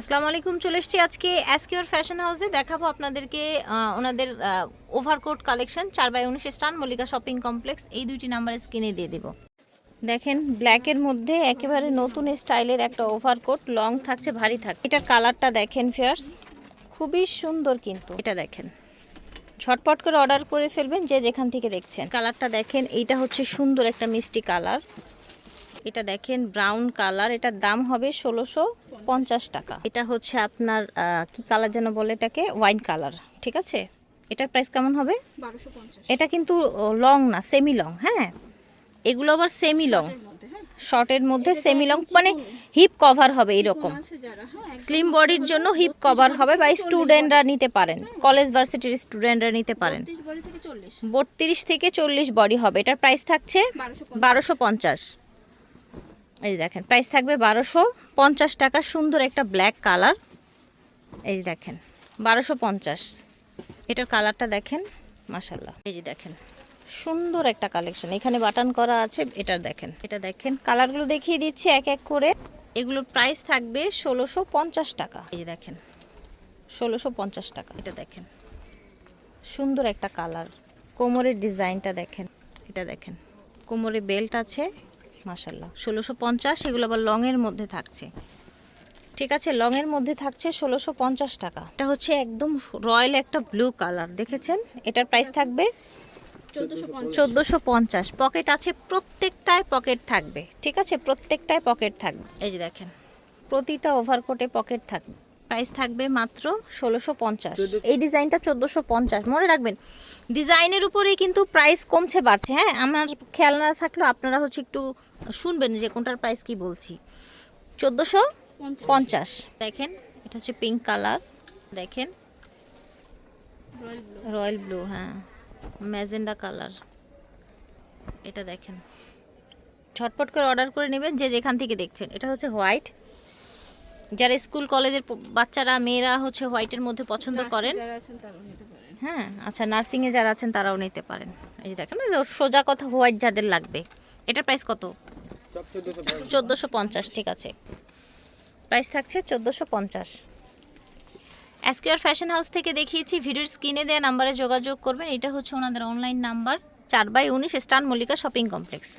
আসসালামু আলাইকুম, চলে এসেছি আজকে অ্যাসকিওর ফ্যাশন হাউসে দেখাবো আপনাদেরকে ওনাদের ওভারকোট কালেকশন চার বাই উনিশ স্টান, মল্লিকা শপিং কমপ্লেক্স এই দুইটি নাম্বার স্ক্রিনে দিয়ে দেবো। দেখেন ব্ল্যাকের মধ্যে একেবারে নতুন স্টাইলের একটা ওভারকোট লং থাকছে, ভারী থাকছে। এটার কালারটা দেখেন ফেয়ার্স খুবই সুন্দর কিন্তু। এটা দেখেন, ঝটপট করে অর্ডার করে ফেলবেন যে যেখান থেকে দেখছেন। কালারটা দেখেন, এইটা হচ্ছে সুন্দর একটা মিষ্টি কালার এটা দেখেন ব্রাউন কালার এটার দাম হবে ষোলোশো পঞ্চাশ টাকা। এটা হচ্ছে আপনার কি কালার যেন বলে এটাকে? ওয়াইন কালার ঠিক আছে? এটার প্রাইস কেমন হবে? এটা কিন্তু লং না সেমি লং হ্যাঁ? এগুলো আবার সেমি লং হ্যাঁ। শর্টের মধ্যে সেমি লং মানে হিপ কভার হবে এরকম। যারা হ্যাঁ স্লিম বডির জন্য হিপ কভার হবে বা স্টুডেন্টরা নিতে পারেন। কলেজ ভার্সিটির স্টুডেন্টরা নিতে পারেন। বত্রিশ থেকে চল্লিশ। বডি হবে। এটার প্রাইস থাকছে বারোশো বারোশো পঞ্চাশ। এই দেখেন প্রাইস থাকবে বারোশো পঞ্চাশ টাকা সুন্দর একটা ব্ল্যাক কালার এই দেখেন, বারোশো পঞ্চাশ। এটার কালারটা দেখেন মাসাল্লাহ এই যে দেখেন, সুন্দর একটা কালেকশন এখানে বাটন করা আছে এটা দেখেন। এটা দেখেন কালারগুলো দেখিয়ে দিচ্ছি এক এক করে। এগুলোর প্রাইস থাকবে ষোলোশো পঞ্চাশ টাকা। এই যে দেখেন, ষোলোশো পঞ্চাশ টাকা। এটা দেখেন, সুন্দর একটা কালার কোমরের ডিজাইনটা দেখেন, এটা দেখেন। কোমরে বেল্ট আছে মাসাল্লাহ ষোলোশো পঞ্চাশ, এগুলো আবার লংয়ের মধ্যে থাকছে। ঠিক আছে, লংয়ের মধ্যে থাকছে ষোলোশো পঞ্চাশ টাকা। এটা হচ্ছে একদম রয়্যাল একটা ব্লু কালার, দেখেছেন? এটার প্রাইস থাকবে চোদ্দোশো পঞ্চাশ। পকেট আছে, প্রত্যেকটায় পকেট থাকবে। ঠিক আছে, প্রত্যেকটায় পকেট থাকবে। এই যে দেখেন, প্রতিটা ওভারকোটে পকেট থাকবে। প্রাইস থাকবে মাত্র ষোলোশো পঞ্চাশ। এই ডিজাইনটা চোদ্দোশো পঞ্চাশ। মনে রাখবেন ডিজাইনের উপরেই কিন্তু প্রাইস কমছে বাড়ছে হ্যাঁ? আমার খেয়াল না থাকলেও আপনারা হচ্ছে একটু শুনবেন যে কোনটার প্রাইস কি বলছি। চোদ্দোশো পঞ্চাশ। দেখেন এটা হচ্ছে পিঙ্ক কালার দেখেন রয়্যাল ব্লু রয়্যাল ব্লু হ্যাঁ ম্যাজেন্ডা কালার এটা দেখেন। ঝটপট করে অর্ডার করে নেবেন যে যেখান থেকে দেখছেন। এটা হচ্ছে হোয়াইট যারা স্কুল কলেজের বাচ্চারা মেয়েরা হচ্ছে হোয়াইটের মধ্যে পছন্দ করেন। যারা আছেন তারাও নিতে পারেন। হ্যাঁ আচ্ছা নার্সিংয়ে যারা আছেন তারাও নিতে পারেন। এই যে দেখেন সোজা কথা হোয়াইট যাদের লাগবে। এটার প্রাইস কত? চোদ্দোশো পঞ্চাশ ঠিক আছে। প্রাইস থাকছে চোদ্দোশো পঞ্চাশ। অ্যাসকিওর ফ্যাশন হাউস থেকে দেখিয়েছি ভিডিওর স্ক্রিনে দেওয়া নাম্বারে যোগাযোগ করবেন। এটা হচ্ছে ওনাদের অনলাইন নাম্বার চার বাই উনিশ স্টান মল্লিকা শপিং কমপ্লেক্স